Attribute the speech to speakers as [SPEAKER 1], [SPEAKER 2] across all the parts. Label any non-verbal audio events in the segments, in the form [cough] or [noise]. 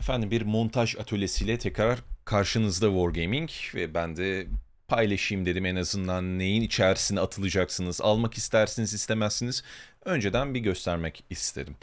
[SPEAKER 1] Efendim bir montaj atölyesiyle tekrar karşınızda Wargaming ve ben de paylaşayım dedim en azından neyin içerisine atılacaksınız, almak istersiniz istemezsiniz önceden bir göstermek istedim.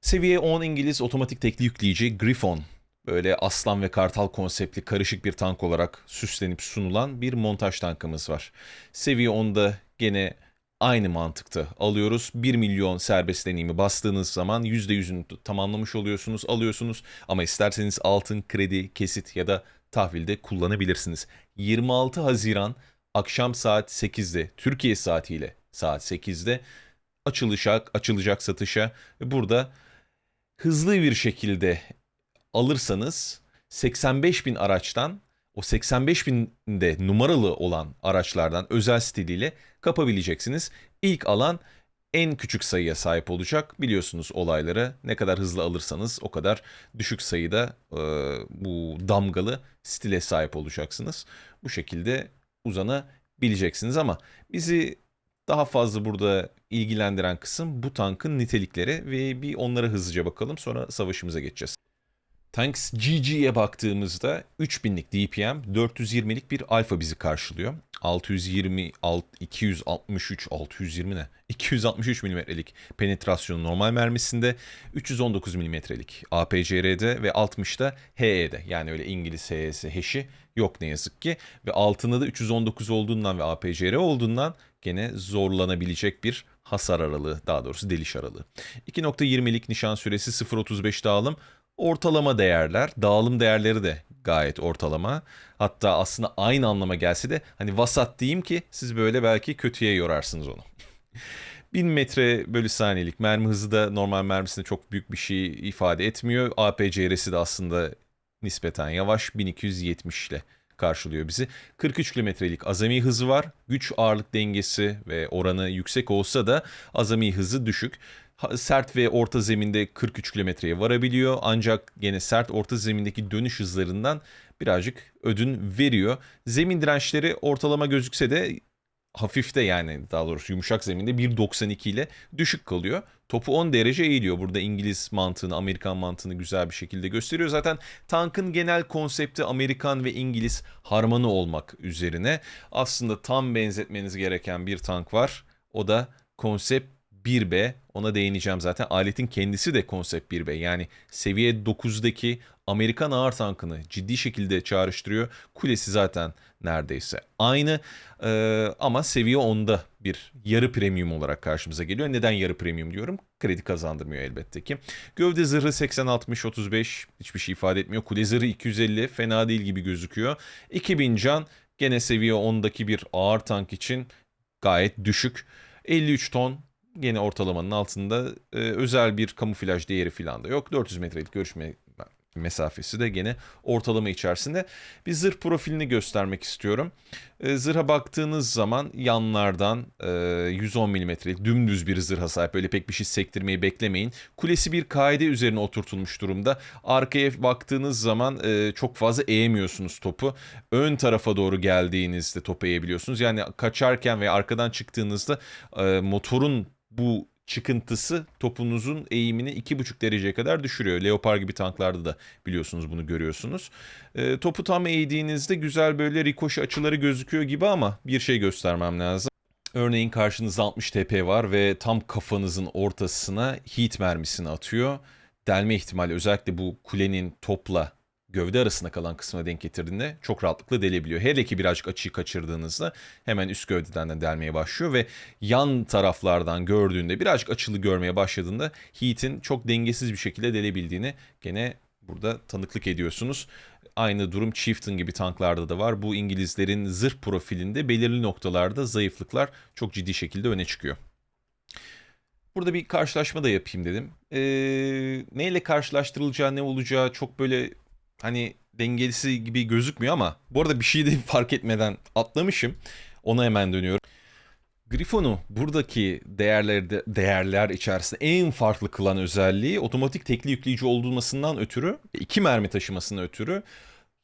[SPEAKER 1] Seviye 10 İngiliz otomatik tekli yükleyici Griffon böyle aslan ve kartal konseptli karışık bir tank olarak süslenip sunulan bir montaj tankımız var. Seviye 10'da gene aynı mantıkta alıyoruz. 1 milyon serbest deneyimi bastığınız zaman %100'ünü tamamlamış oluyorsunuz, alıyorsunuz. Ama isterseniz altın, kredi, kesit ya da tahvilde kullanabilirsiniz. 26 Haziran akşam saat 8'de Türkiye saatiyle saat 8'de açılacak, açılacak satışa burada hızlı bir şekilde alırsanız 85 bin araçtan o 85 binde numaralı olan araçlardan özel stiliyle kapabileceksiniz. İlk alan en küçük sayıya sahip olacak. Biliyorsunuz olayları ne kadar hızlı alırsanız o kadar düşük sayıda e, bu damgalı stile sahip olacaksınız. Bu şekilde uzanabileceksiniz ama bizi daha fazla burada ilgilendiren kısım bu tankın nitelikleri ve bir onlara hızlıca bakalım sonra savaşımıza geçeceğiz. Tanks GG'ye baktığımızda 3000'lik DPM, 420'lik bir alfa bizi karşılıyor. 620, 263, 620 ne? 263 mm'lik penetrasyonu normal mermisinde, 319 mm'lik APCR'de ve 60'da HE'de. Yani öyle İngiliz HE'si, HEŞ'i yok ne yazık ki. Ve altında da 319 olduğundan ve APCR olduğundan gene zorlanabilecek bir hasar aralığı, daha doğrusu deliş aralığı. 2.20'lik nişan süresi 0.35 dağılım, ortalama değerler, dağılım değerleri de gayet ortalama. Hatta aslında aynı anlama gelse de hani vasat diyeyim ki siz böyle belki kötüye yorarsınız onu. [laughs] 1000 metre bölü saniyelik mermi hızı da normal mermisinde çok büyük bir şey ifade etmiyor. APCR'si de aslında nispeten yavaş 1270 ile karşılıyor bizi. 43 kilometrelik azami hızı var. Güç ağırlık dengesi ve oranı yüksek olsa da azami hızı düşük sert ve orta zeminde 43 kilometreye varabiliyor. Ancak gene sert orta zemindeki dönüş hızlarından birazcık ödün veriyor. Zemin dirençleri ortalama gözükse de hafifte yani daha doğrusu yumuşak zeminde 1.92 ile düşük kalıyor. Topu 10 derece eğiliyor. Burada İngiliz mantığını, Amerikan mantığını güzel bir şekilde gösteriyor. Zaten tankın genel konsepti Amerikan ve İngiliz harmanı olmak üzerine. Aslında tam benzetmeniz gereken bir tank var. O da konsept 1B ona değineceğim zaten. Aletin kendisi de konsept 1B. Yani seviye 9'daki Amerikan ağır tankını ciddi şekilde çağrıştırıyor. Kulesi zaten neredeyse aynı ee, ama seviye 10'da bir yarı premium olarak karşımıza geliyor. Neden yarı premium diyorum? Kredi kazandırmıyor elbette ki. Gövde zırhı 80-60-35 hiçbir şey ifade etmiyor. Kule zırhı 250 fena değil gibi gözüküyor. 2000 can gene seviye 10'daki bir ağır tank için gayet düşük. 53 ton Yine ortalamanın altında e, özel bir kamuflaj değeri falan da yok. 400 metrelik görüşme mesafesi de gene ortalama içerisinde. Bir zırh profilini göstermek istiyorum. E, zırha baktığınız zaman yanlardan e, 110 milimetrelik dümdüz bir zırha sahip. Öyle pek bir şey sektirmeyi beklemeyin. Kulesi bir kaide üzerine oturtulmuş durumda. Arkaya baktığınız zaman e, çok fazla eğemiyorsunuz topu. Ön tarafa doğru geldiğinizde topu eğebiliyorsunuz. Yani kaçarken veya arkadan çıktığınızda e, motorun bu çıkıntısı topunuzun eğimini 2,5 dereceye kadar düşürüyor. Leopard gibi tanklarda da biliyorsunuz bunu görüyorsunuz. E, topu tam eğdiğinizde güzel böyle rikoşi açıları gözüküyor gibi ama bir şey göstermem lazım. Örneğin karşınızda 60 TP var ve tam kafanızın ortasına heat mermisini atıyor. Delme ihtimali özellikle bu kulenin topla gövde arasında kalan kısmına denk getirdiğinde çok rahatlıkla delebiliyor. Hele ki birazcık açıyı kaçırdığınızda hemen üst gövdeden de delmeye başlıyor ve yan taraflardan gördüğünde birazcık açılı görmeye başladığında Heat'in çok dengesiz bir şekilde delebildiğini gene burada tanıklık ediyorsunuz. Aynı durum Chieftain gibi tanklarda da var. Bu İngilizlerin zırh profilinde belirli noktalarda zayıflıklar çok ciddi şekilde öne çıkıyor. Burada bir karşılaşma da yapayım dedim. Ee, neyle karşılaştırılacağı ne olacağı çok böyle hani dengelisi gibi gözükmüyor ama bu arada bir şey de [laughs] fark etmeden atlamışım. Ona hemen dönüyorum. Griffon'u buradaki değerlerde, değerler içerisinde en farklı kılan özelliği otomatik tekli yükleyici olmasından ötürü, iki mermi taşımasından ötürü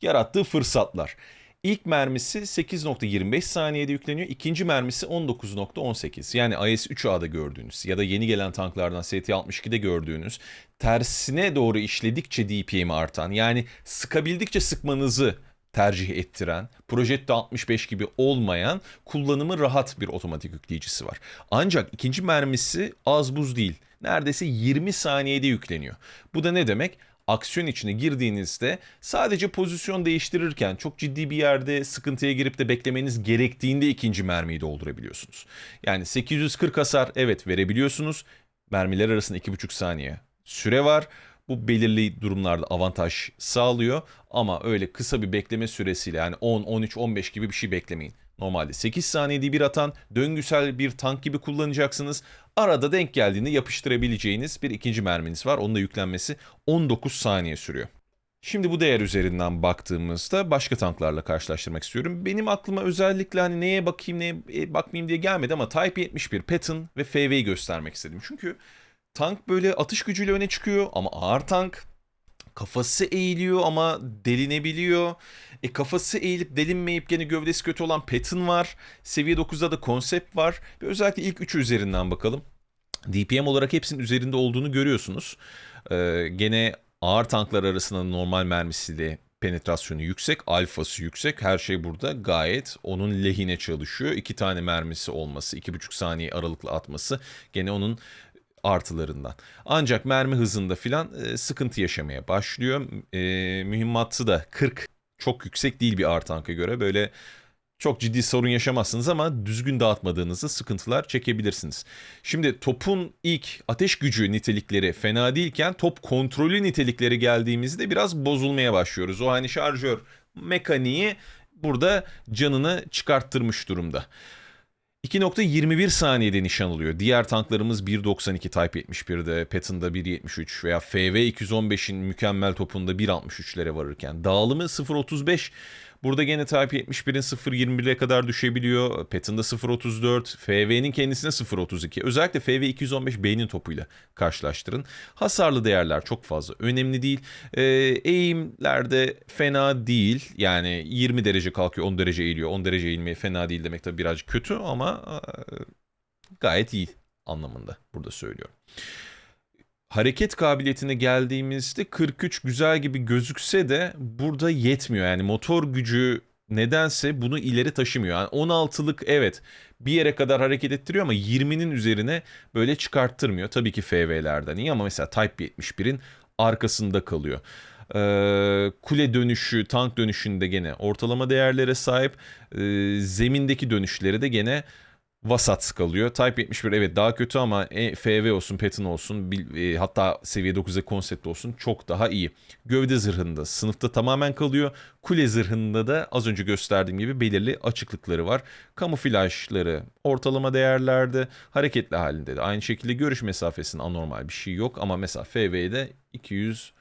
[SPEAKER 1] yarattığı fırsatlar. İlk mermisi 8.25 saniyede yükleniyor. İkinci mermisi 19.18. Yani IS-3A'da gördüğünüz ya da yeni gelen tanklardan ST-62'de gördüğünüz tersine doğru işledikçe DPM'i artan yani sıkabildikçe sıkmanızı tercih ettiren, Projecto 65 gibi olmayan kullanımı rahat bir otomatik yükleyicisi var. Ancak ikinci mermisi az buz değil. Neredeyse 20 saniyede yükleniyor. Bu da ne demek? Aksiyon içine girdiğinizde sadece pozisyon değiştirirken çok ciddi bir yerde sıkıntıya girip de beklemeniz gerektiğinde ikinci mermiyi doldurabiliyorsunuz. Yani 840 hasar evet verebiliyorsunuz. Mermiler arasında 2,5 saniye süre var. Bu belirli durumlarda avantaj sağlıyor ama öyle kısa bir bekleme süresiyle yani 10, 13, 15 gibi bir şey beklemeyin. Normalde 8 saniyede bir atan döngüsel bir tank gibi kullanacaksınız. Arada denk geldiğinde yapıştırabileceğiniz bir ikinci merminiz var. Onun da yüklenmesi 19 saniye sürüyor. Şimdi bu değer üzerinden baktığımızda başka tanklarla karşılaştırmak istiyorum. Benim aklıma özellikle hani neye bakayım neye e, bakmayayım diye gelmedi ama Type 71, Patton ve FV'yi göstermek istedim. Çünkü tank böyle atış gücüyle öne çıkıyor ama ağır tank kafası eğiliyor ama delinebiliyor. E kafası eğilip delinmeyip gene gövdesi kötü olan Patton var. Seviye 9'da da konsept var. Ve özellikle ilk üçü üzerinden bakalım. DPM olarak hepsinin üzerinde olduğunu görüyorsunuz. Ee, gene ağır tanklar arasında normal mermisiyle penetrasyonu yüksek, alfası yüksek. Her şey burada gayet onun lehine çalışıyor. İki tane mermisi olması, iki buçuk saniye aralıklı atması gene onun artılarından. Ancak mermi hızında filan e, sıkıntı yaşamaya başlıyor. E, mühimmatı da 40 çok yüksek değil bir ağır tanka göre. Böyle çok ciddi sorun yaşamazsınız ama düzgün dağıtmadığınızda sıkıntılar çekebilirsiniz. Şimdi topun ilk ateş gücü nitelikleri fena değilken top kontrolü nitelikleri geldiğimizde biraz bozulmaya başlıyoruz. O hani şarjör mekaniği burada canını çıkarttırmış durumda. 2.21 saniyede nişan alıyor. Diğer tanklarımız 1.92 Type 71'de, Patton'da 1.73 veya FV 215'in mükemmel topunda 1.63'lere varırken dağılımı 0.35 Burada gene Type 71'in 0.21'e kadar düşebiliyor. Patton'da 0.34, FV'nin kendisine 0.32. Özellikle FV 215 beynin topuyla karşılaştırın. Hasarlı değerler çok fazla önemli değil. Ee, eğimlerde fena değil. Yani 20 derece kalkıyor, 10 derece eğiliyor. 10 derece eğilmeye fena değil demek tabii birazcık kötü ama e, gayet iyi anlamında burada söylüyorum hareket kabiliyetine geldiğimizde 43 güzel gibi gözükse de burada yetmiyor. Yani motor gücü nedense bunu ileri taşımıyor. Yani 16'lık evet bir yere kadar hareket ettiriyor ama 20'nin üzerine böyle çıkarttırmıyor. Tabii ki FV'lerden iyi ama mesela Type 71'in arkasında kalıyor. Ee, kule dönüşü, tank dönüşünde gene ortalama değerlere sahip. Ee, zemindeki dönüşleri de gene vasat kalıyor. Type 71 evet daha kötü ama e, FV olsun, Patton olsun, e, hatta seviye 9'a konsept olsun çok daha iyi. Gövde zırhında sınıfta tamamen kalıyor. Kule zırhında da az önce gösterdiğim gibi belirli açıklıkları var. Kamuflajları ortalama değerlerde, hareketli halinde de aynı şekilde görüş mesafesinin anormal bir şey yok ama mesela FV'de 200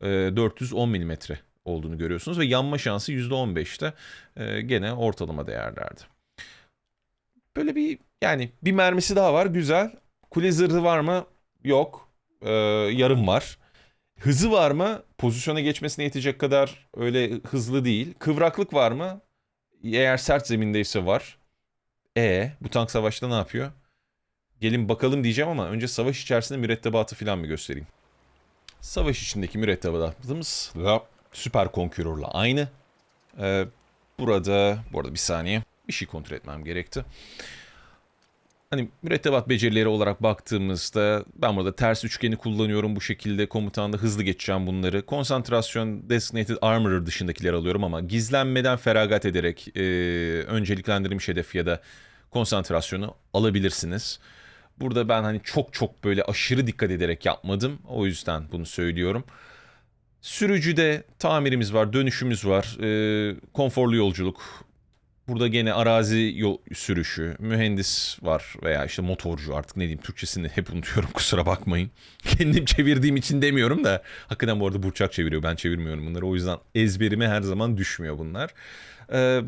[SPEAKER 1] e, 410 mm olduğunu görüyorsunuz ve yanma şansı %15'te e, gene ortalama değerlerde. Böyle bir yani bir mermisi daha var güzel. Kule zırhı var mı? Yok. Ee, yarım var. Hızı var mı? Pozisyona geçmesine yetecek kadar öyle hızlı değil. Kıvraklık var mı? Eğer sert zemindeyse var. E bu tank savaşta ne yapıyor? Gelin bakalım diyeceğim ama önce savaş içerisinde mürettebatı falan mı göstereyim? Savaş içindeki mürettebatımız süper konkürörle aynı. Ee, burada, bu arada bir saniye bir şey kontrol etmem gerekti. Hani mürettebat becerileri olarak baktığımızda ben burada ters üçgeni kullanıyorum bu şekilde komutanda hızlı geçeceğim bunları. Konsantrasyon Designated Armorer dışındakileri alıyorum ama gizlenmeden feragat ederek e, önceliklendirilmiş hedef ya da konsantrasyonu alabilirsiniz. Burada ben hani çok çok böyle aşırı dikkat ederek yapmadım. O yüzden bunu söylüyorum. Sürücüde tamirimiz var, dönüşümüz var, e, konforlu yolculuk, Burada gene arazi yol sürüşü, mühendis var veya işte motorcu artık ne diyeyim Türkçesini hep unutuyorum kusura bakmayın. [laughs] Kendim çevirdiğim için demiyorum da hakikaten bu arada Burçak çeviriyor ben çevirmiyorum bunları o yüzden ezberime her zaman düşmüyor bunlar. Ee,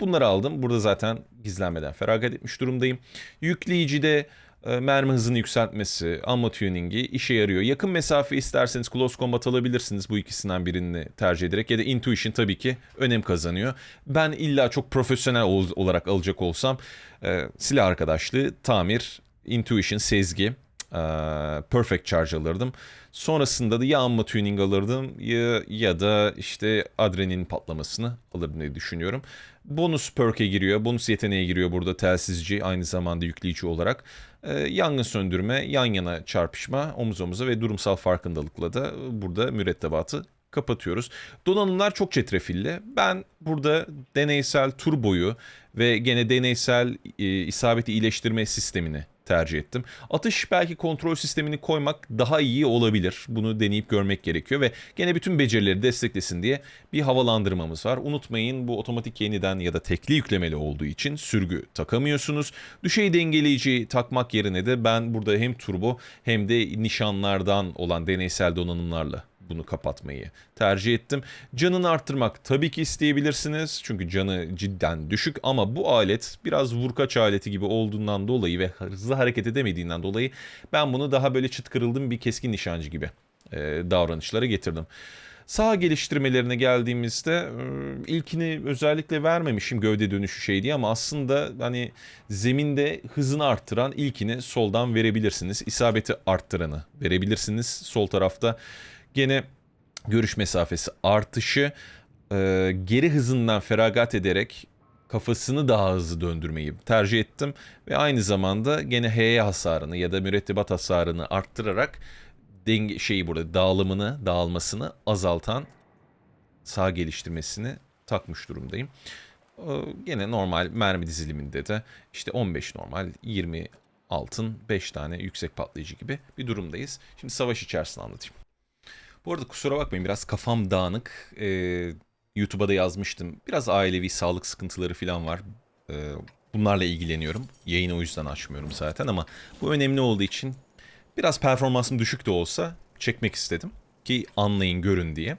[SPEAKER 1] bunları aldım burada zaten gizlenmeden feragat etmiş durumdayım. Yükleyicide mermi hızını yükseltmesi, ammo tuning'i işe yarıyor. Yakın mesafe isterseniz close combat alabilirsiniz bu ikisinden birini tercih ederek ya da intuition tabii ki önem kazanıyor. Ben illa çok profesyonel ol- olarak alacak olsam e, silah arkadaşlığı, tamir, intuition, sezgi, perfect charge alırdım. Sonrasında da ya ammo tuning alırdım ya, ya da işte adrenalin patlamasını alırdım diye düşünüyorum. Bonus perk'e giriyor, bonus yeteneğe giriyor burada telsizci aynı zamanda yükleyici olarak. Ee, yangın söndürme, yan yana çarpışma, omuz omuza ve durumsal farkındalıkla da burada mürettebatı kapatıyoruz. Donanımlar çok çetrefilli. Ben burada deneysel turboyu ve gene deneysel e, isabeti iyileştirme sistemini tercih ettim. Atış belki kontrol sistemini koymak daha iyi olabilir. Bunu deneyip görmek gerekiyor ve gene bütün becerileri desteklesin diye bir havalandırmamız var. Unutmayın bu otomatik yeniden ya da tekli yüklemeli olduğu için sürgü takamıyorsunuz. Düşey dengeleyici takmak yerine de ben burada hem turbo hem de nişanlardan olan deneysel donanımlarla bunu kapatmayı tercih ettim. Canını arttırmak tabii ki isteyebilirsiniz. Çünkü canı cidden düşük ama bu alet biraz vurkaç aleti gibi olduğundan dolayı ve hızlı hareket edemediğinden dolayı ben bunu daha böyle çıt kırıldım bir keskin nişancı gibi e, davranışlara getirdim. Sağ geliştirmelerine geldiğimizde e, ilkini özellikle vermemişim gövde dönüşü şey diye ama aslında hani zeminde hızını arttıran ilkini soldan verebilirsiniz. İsabeti arttıranı verebilirsiniz sol tarafta. Gene görüş mesafesi artışı e, geri hızından feragat ederek kafasını daha hızlı döndürmeyi tercih ettim ve aynı zamanda gene HE hasarını ya da mürettebat hasarını arttırarak denge şeyi burada dağılımını, dağılmasını azaltan sağ geliştirmesini takmış durumdayım. Ee, Gene normal mermi diziliminde de işte 15 normal, 20 altın, 5 tane yüksek patlayıcı gibi bir durumdayız. Şimdi savaş içerisinde anlatayım. Bu arada kusura bakmayın biraz kafam dağınık. Ee, YouTube'a da yazmıştım. Biraz ailevi sağlık sıkıntıları falan var. Ee, bunlarla ilgileniyorum. Yayını o yüzden açmıyorum zaten ama bu önemli olduğu için biraz performansım düşük de olsa çekmek istedim. Ki anlayın görün diye.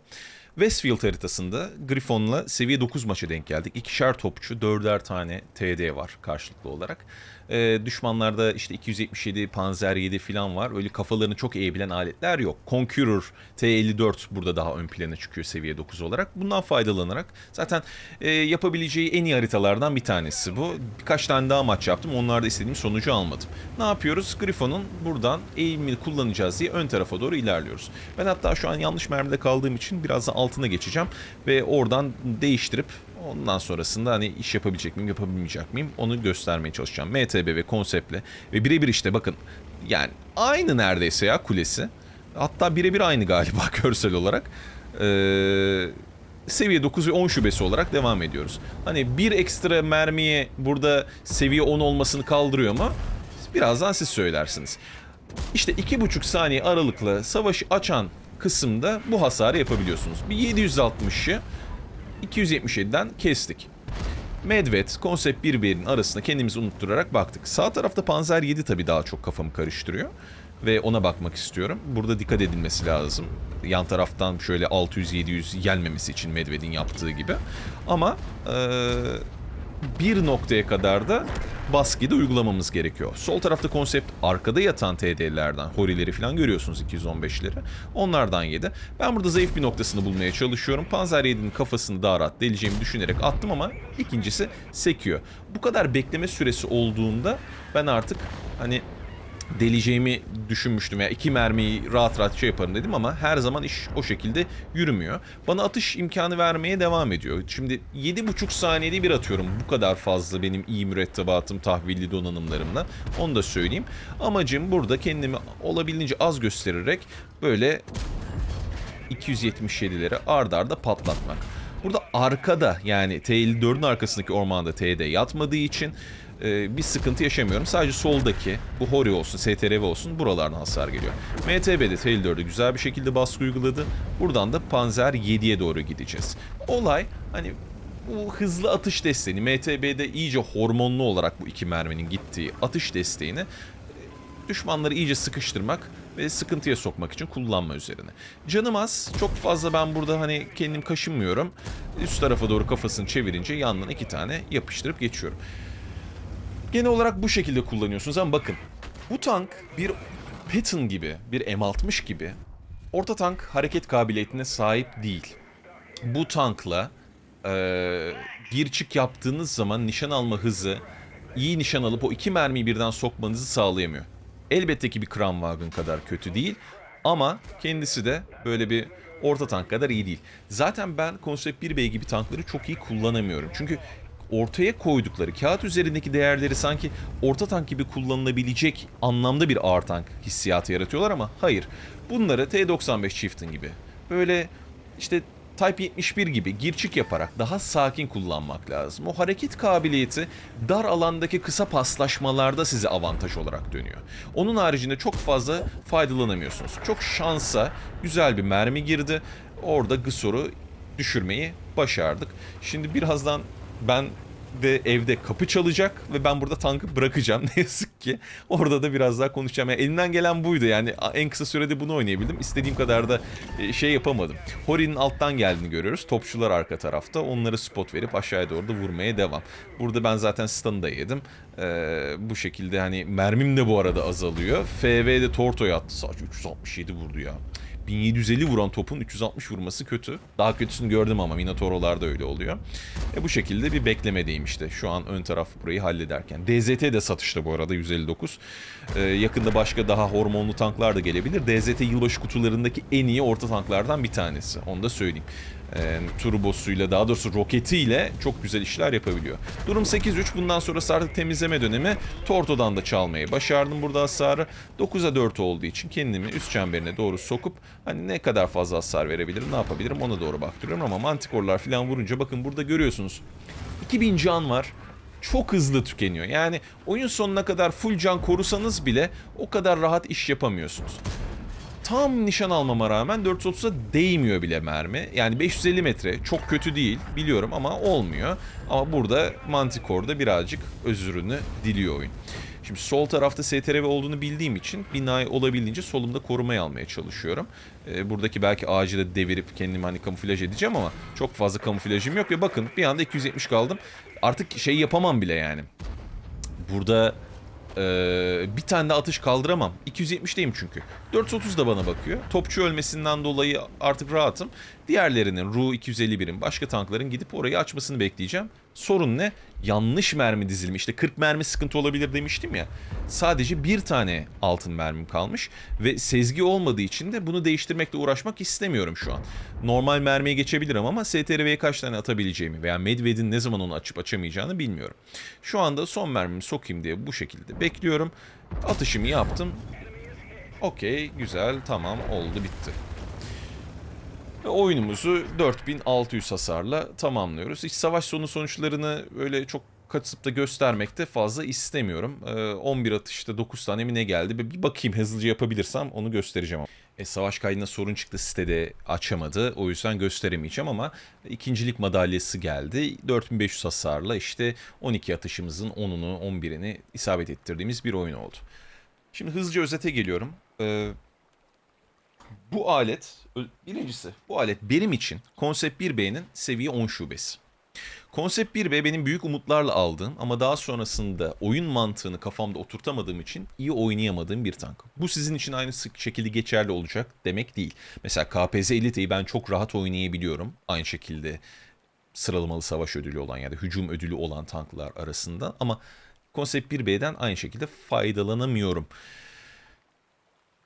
[SPEAKER 1] Westfield haritasında Griffon'la seviye 9 maça denk geldik. İkişer topçu, dörder tane TD var karşılıklı olarak. Ee, düşmanlarda işte 277, Panzer 7 falan var. Öyle kafalarını çok eğebilen aletler yok. Conqueror T54 burada daha ön plana çıkıyor seviye 9 olarak. Bundan faydalanarak zaten e, yapabileceği en iyi haritalardan bir tanesi bu. Birkaç tane daha maç yaptım. Onlarda istediğim sonucu almadım. Ne yapıyoruz? Griffon'un buradan eğimini kullanacağız diye ön tarafa doğru ilerliyoruz. Ben hatta şu an yanlış mermide kaldığım için biraz da altına geçeceğim ve oradan değiştirip Ondan sonrasında hani iş yapabilecek miyim, yapabilmeyecek miyim onu göstermeye çalışacağım. MTB ve konseptle ve birebir işte bakın yani aynı neredeyse ya kulesi. Hatta birebir aynı galiba [laughs] görsel olarak. Ee, seviye 9 ve 10 şubesi olarak devam ediyoruz. Hani bir ekstra mermiye burada seviye 10 olmasını kaldırıyor mu? Birazdan siz söylersiniz. İşte iki buçuk saniye aralıkla savaşı açan kısımda bu hasarı yapabiliyorsunuz. Bir 760'ı 277'den kestik. Medved, konsept 1-1'in arasında kendimizi unutturarak baktık. Sağ tarafta Panzer 7 tabii daha çok kafamı karıştırıyor. Ve ona bakmak istiyorum. Burada dikkat edilmesi lazım. Yan taraftan şöyle 600-700 gelmemesi için Medved'in yaptığı gibi. Ama eee, bir noktaya kadar da baskıyı da uygulamamız gerekiyor. Sol tarafta konsept arkada yatan TD'lerden, horileri falan görüyorsunuz 215'leri. Onlardan yedi. Ben burada zayıf bir noktasını bulmaya çalışıyorum. Panzer 7'nin kafasını daha rahat deleceğimi düşünerek attım ama ikincisi sekiyor. Bu kadar bekleme süresi olduğunda ben artık hani deleceğimi düşünmüştüm. Ya iki mermiyi rahat rahat şey yaparım dedim ama her zaman iş o şekilde yürümüyor. Bana atış imkanı vermeye devam ediyor. Şimdi 7,5 saniyede bir atıyorum. Bu kadar fazla benim iyi mürettebatım, tahvilli donanımlarımla. Onu da söyleyeyim. Amacım burada kendimi olabildiğince az göstererek böyle 277'leri ard arda patlatmak. Burada arkada yani T54'ün arkasındaki ormanda TD yatmadığı için e, bir sıkıntı yaşamıyorum. Sadece soldaki bu Hori olsun, STRV olsun buralardan hasar geliyor. MTB'de T54'e güzel bir şekilde baskı uyguladı. Buradan da Panzer 7'ye doğru gideceğiz. Olay hani bu hızlı atış desteğini MTB'de iyice hormonlu olarak bu iki merminin gittiği atış desteğini e, düşmanları iyice sıkıştırmak ve sıkıntıya sokmak için kullanma üzerine. Canım az. Çok fazla ben burada hani kendim kaşınmıyorum. Üst tarafa doğru kafasını çevirince yandan iki tane yapıştırıp geçiyorum. Genel olarak bu şekilde kullanıyorsunuz ama bakın Bu tank bir Patton gibi, bir M60 gibi orta tank hareket kabiliyetine sahip değil. Bu tankla eee bir çık yaptığınız zaman nişan alma hızı iyi nişan alıp o iki mermiyi birden sokmanızı sağlayamıyor. Elbette ki bir Kramwagen kadar kötü değil ama kendisi de böyle bir orta tank kadar iyi değil. Zaten ben Concept 1B gibi tankları çok iyi kullanamıyorum. Çünkü ortaya koydukları kağıt üzerindeki değerleri sanki orta tank gibi kullanılabilecek anlamda bir ağır tank hissiyatı yaratıyorlar ama hayır. Bunları T-95 Chieftain gibi böyle işte Type 71 gibi gir çık yaparak daha sakin kullanmak lazım. O hareket kabiliyeti dar alandaki kısa paslaşmalarda size avantaj olarak dönüyor. Onun haricinde çok fazla faydalanamıyorsunuz. Çok şansa güzel bir mermi girdi. Orada Gısor'u düşürmeyi başardık. Şimdi birazdan ben de evde kapı çalacak ve ben burada tankı bırakacağım [laughs] ne yazık ki. Orada da biraz daha konuşacağım. Yani elimden gelen buydu yani en kısa sürede bunu oynayabildim. İstediğim kadar da e, şey yapamadım. Hori'nin alttan geldiğini görüyoruz. Topçular arka tarafta. Onları spot verip aşağıya doğru da vurmaya devam. Burada ben zaten stun'ı da yedim. Ee, bu şekilde hani mermim de bu arada azalıyor. FV'de Torto'ya attı. Sadece 367 vurdu ya. 1750 vuran topun 360 vurması kötü. Daha kötüsünü gördüm ama Minotauro'larda öyle oluyor. E bu şekilde bir beklemedeyim işte. Şu an ön taraf burayı hallederken. DZT de satışta bu arada 159. E, yakında başka daha hormonlu tanklar da gelebilir. DZT yılbaşı kutularındaki en iyi orta tanklardan bir tanesi. Onu da söyleyeyim. E, turbosuyla daha doğrusu roketiyle çok güzel işler yapabiliyor. Durum 8-3. Bundan sonrası artık temizleme dönemi. Torto'dan da çalmayı başardım burada hasarı. 9'a 4 olduğu için kendimi üst çemberine doğru sokup hani ne kadar fazla hasar verebilirim ne yapabilirim ona doğru baktırıyorum ama mantikorlar falan vurunca bakın burada görüyorsunuz 2000 can var çok hızlı tükeniyor. Yani oyun sonuna kadar full can korusanız bile o kadar rahat iş yapamıyorsunuz. Tam nişan almama rağmen 430'a değmiyor bile mermi. Yani 550 metre çok kötü değil biliyorum ama olmuyor. Ama burada Manticore'da birazcık özürünü diliyor oyun. Şimdi sol tarafta STRV olduğunu bildiğim için binayı olabildiğince solumda korumaya almaya çalışıyorum. Ee, buradaki belki ağacı da devirip kendimi hani kamuflaj edeceğim ama çok fazla kamuflajım yok ve bakın bir anda 270 kaldım. Artık şey yapamam bile yani. Burada ee, bir tane de atış kaldıramam. 270'deyim çünkü. 430 da bana bakıyor. Topçu ölmesinden dolayı artık rahatım. Diğerlerinin Ru 251'in başka tankların gidip orayı açmasını bekleyeceğim. Sorun ne? Yanlış mermi dizilimi. İşte 40 mermi sıkıntı olabilir demiştim ya. Sadece bir tane altın mermim kalmış. Ve sezgi olmadığı için de bunu değiştirmekle uğraşmak istemiyorum şu an. Normal mermiye geçebilirim ama STRV'ye kaç tane atabileceğimi veya Medved'in ne zaman onu açıp açamayacağını bilmiyorum. Şu anda son mermimi sokayım diye bu şekilde bekliyorum. Atışımı yaptım. Okey, güzel, tamam, oldu, bitti. Ve oyunumuzu 4600 hasarla tamamlıyoruz. İç savaş sonu sonuçlarını öyle çok katıp da göstermekte fazla istemiyorum. Ee, 11 atışta 9 tane mi ne geldi? Bir bakayım hızlıca yapabilirsem onu göstereceğim. E, savaş kaydına sorun çıktı sitede açamadı. O yüzden gösteremeyeceğim ama ikincilik madalyası geldi. 4500 hasarla işte 12 atışımızın 10'unu 11'ini isabet ettirdiğimiz bir oyun oldu. Şimdi hızlıca özete geliyorum. Ee, bu alet, birincisi bu alet benim için Concept 1B'nin seviye 10 şubesi. Concept 1B benim büyük umutlarla aldığım ama daha sonrasında oyun mantığını kafamda oturtamadığım için iyi oynayamadığım bir tank. Bu sizin için aynı şekilde geçerli olacak demek değil. Mesela KPZ Elite'yi ben çok rahat oynayabiliyorum. Aynı şekilde sıralamalı savaş ödülü olan ya da hücum ödülü olan tanklar arasında ama Concept 1B'den aynı şekilde faydalanamıyorum.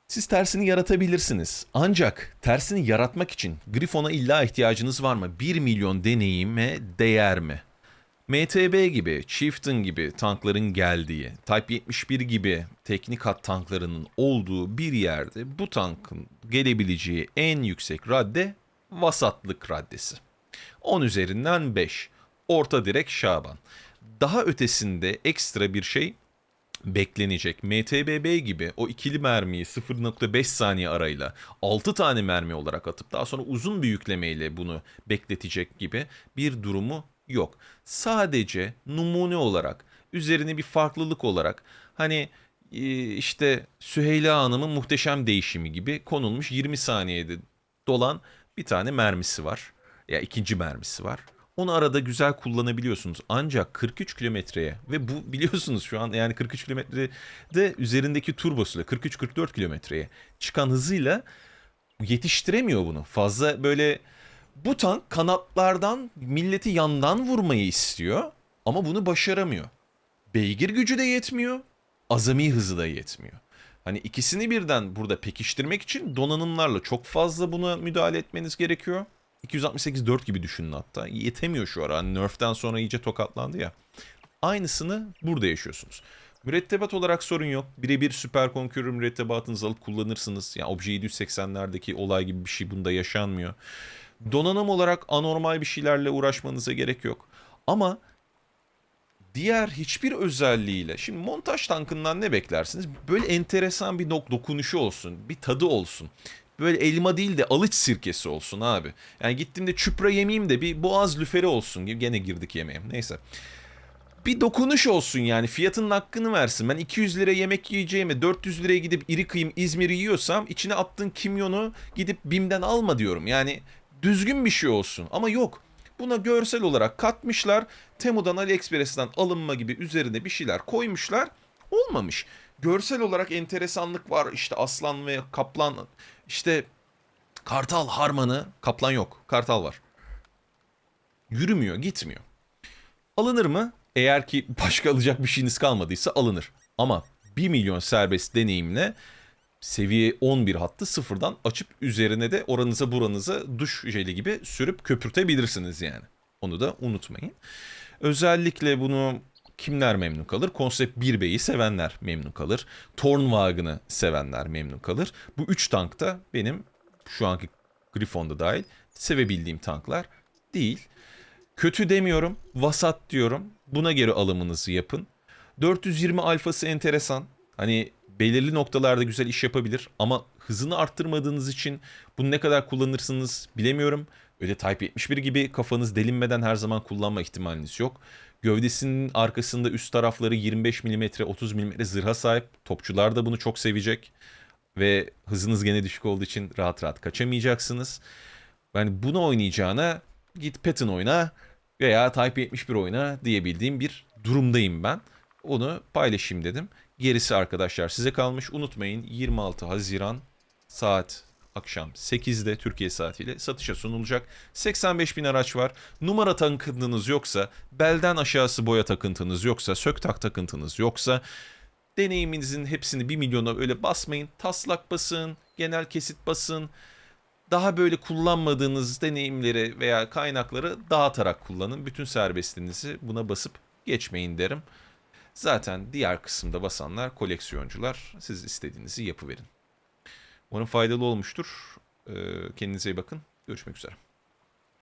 [SPEAKER 1] Siz tersini yaratabilirsiniz. Ancak tersini yaratmak için Griffon'a illa ihtiyacınız var mı? 1 milyon deneyime değer mi? MTB gibi, Chieftain gibi tankların geldiği, Type 71 gibi teknik hat tanklarının olduğu bir yerde bu tankın gelebileceği en yüksek radde vasatlık raddesi. 10 üzerinden 5. Orta direk Şaban. Daha ötesinde ekstra bir şey beklenecek. MTBB gibi o ikili mermiyi 0.5 saniye arayla 6 tane mermi olarak atıp daha sonra uzun bir yüklemeyle bunu bekletecek gibi bir durumu yok. Sadece numune olarak, üzerine bir farklılık olarak hani işte Süheyla Hanım'ın muhteşem değişimi gibi konulmuş 20 saniyede dolan bir tane mermisi var. Ya ikinci mermisi var. Onu arada güzel kullanabiliyorsunuz. Ancak 43 kilometreye ve bu [laughs] biliyorsunuz şu an yani 43 kilometrede üzerindeki turbosuyla 43-44 kilometreye çıkan hızıyla yetiştiremiyor bunu. Fazla böyle bu tank kanatlardan milleti yandan vurmayı istiyor ama bunu başaramıyor. Beygir gücü de yetmiyor, azami hızı da yetmiyor. Hani ikisini birden burada pekiştirmek için donanımlarla çok fazla buna müdahale etmeniz gerekiyor. 268-4 gibi düşünün hatta. Yetemiyor şu ara. Hani Nerf'ten sonra iyice tokatlandı ya. Aynısını burada yaşıyorsunuz. Mürettebat olarak sorun yok. Birebir süper konkürür mürettebatınızı alıp kullanırsınız. Yani Obje 780'lerdeki olay gibi bir şey bunda yaşanmıyor. Donanım olarak anormal bir şeylerle uğraşmanıza gerek yok. Ama diğer hiçbir özelliğiyle şimdi montaj tankından ne beklersiniz? Böyle enteresan bir nok dokunuşu olsun, bir tadı olsun. Böyle elma değil de alıç sirkesi olsun abi. Yani gittiğimde çupra yemeyeyim de bir boğaz lüferi olsun gibi gene girdik yemeğe. Neyse. Bir dokunuş olsun yani fiyatının hakkını versin. Ben 200 lira yemek yiyeceğime 400 liraya gidip iri kıyım İzmir'i yiyorsam içine attığın kimyonu gidip BİM'den alma diyorum. Yani düzgün bir şey olsun ama yok. Buna görsel olarak katmışlar. Temu'dan AliExpress'ten alınma gibi üzerine bir şeyler koymuşlar. Olmamış. Görsel olarak enteresanlık var. İşte aslan ve kaplan işte kartal harmanı. Kaplan yok. Kartal var. Yürümüyor, gitmiyor. Alınır mı? Eğer ki başka alacak bir şeyiniz kalmadıysa alınır. Ama 1 milyon serbest deneyimle seviye 11 hattı sıfırdan açıp üzerine de oranıza buranıza duş jeli gibi sürüp köpürtebilirsiniz yani. Onu da unutmayın. Özellikle bunu kimler memnun kalır? Konsept 1B'yi sevenler memnun kalır. Tornwagen'ı sevenler memnun kalır. Bu 3 tank da benim şu anki Griffon'da dahil sevebildiğim tanklar değil. Kötü demiyorum, vasat diyorum. Buna göre alımınızı yapın. 420 alfası enteresan. Hani belirli noktalarda güzel iş yapabilir ama hızını arttırmadığınız için bunu ne kadar kullanırsınız bilemiyorum. Öyle Type 71 gibi kafanız delinmeden her zaman kullanma ihtimaliniz yok. Gövdesinin arkasında üst tarafları 25 mm 30 mm zırha sahip. Topçular da bunu çok sevecek. Ve hızınız gene düşük olduğu için rahat rahat kaçamayacaksınız. Yani bunu oynayacağına git Patton oyna veya Type 71 oyna diyebildiğim bir durumdayım ben. Onu paylaşayım dedim. Gerisi arkadaşlar size kalmış. Unutmayın 26 Haziran saat akşam 8'de Türkiye saatiyle satışa sunulacak. 85 bin araç var. Numara takıntınız yoksa, belden aşağısı boya takıntınız yoksa, sök tak takıntınız yoksa deneyiminizin hepsini 1 milyona öyle basmayın. Taslak basın, genel kesit basın. Daha böyle kullanmadığınız deneyimleri veya kaynakları dağıtarak kullanın. Bütün serbestliğinizi buna basıp geçmeyin derim. Zaten diğer kısımda basanlar koleksiyoncular. Siz istediğinizi yapıverin. Umarım faydalı olmuştur. Ee, Kendinize iyi bakın. Görüşmek üzere.